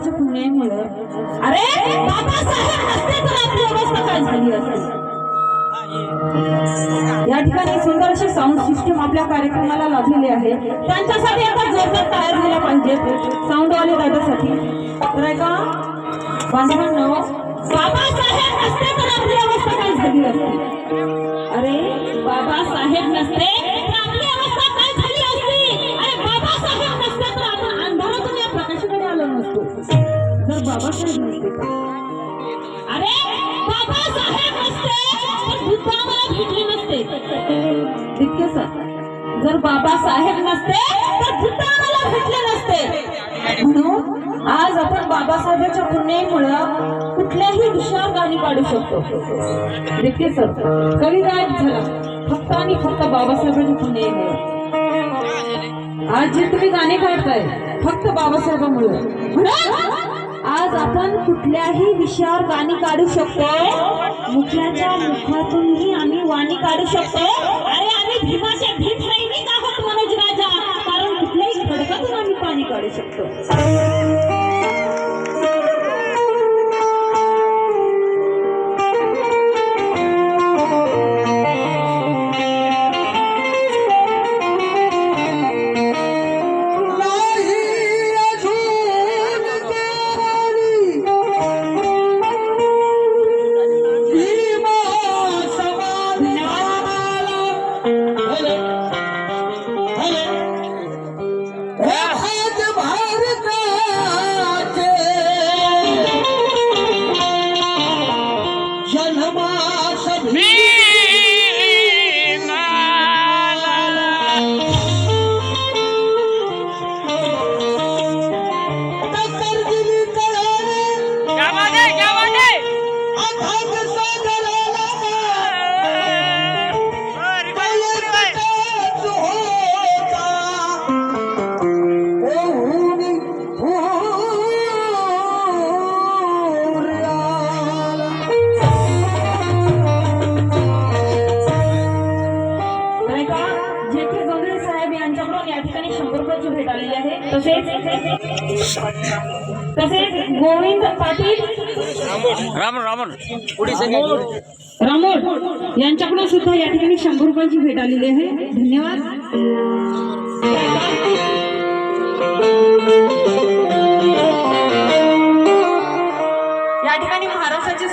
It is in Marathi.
बाबासाहेबांच्या पुण्यामुळे अरे या ठिकाणी सुंदर अशी साऊंड सिस्टम आपल्या कार्यक्रमाला लाभलेली आहे. त्यांच्यासाठी आता जोरदार तयार झाला पाहिजे साऊंड वाले दादासाठी. तर ऐका बांधवांनो बाबासाहेब असते तर आपली अवस्था काय झाली असते अरे बाबासाहेब नसते. जर बाबासाहेब नसते तर अरे बाबासाहेब नसते तर बुद्ध आम्हाला भेटले नसते. तितके सर. जर बाबासाहेब नसते तर बुद्ध आम्हाला भेटले नसते. म्हणून आज आपण बाबासाहेबांच्या पुण्यामुळं कुठल्याही विषयावर गाणी काढू शकतो. तितके सर. कवी गायब झाला फक्त आणि फक्त बाबासाहेबांच्या पुण्यामुळं. आज जे तुम्ही गाणे काढताय फक्त बाबासाहेबांमुळे. म्हणून आज आपण कुठल्याही विषयावर गाणी काढू शकतो. मुख्याच्या मुखातूनही आम्ही वाणी काढू शकतो. अरे आम्ही भीमाच्या भीम सैनिक आहोत मनोज राजा. कारण कुठल्याही खडकातून आम्ही पाणी काढू शकतो. यांच्याकडून या ठिकाणी शंभर रुपयाची भेट आलेली आहे. तसेच तसेच गोविंद पाटील रामन रामन. रामोड यांच्याकडून सुद्धा या ठिकाणी शंभर रुपयाची भेट आलेली आहे. धन्यवाद.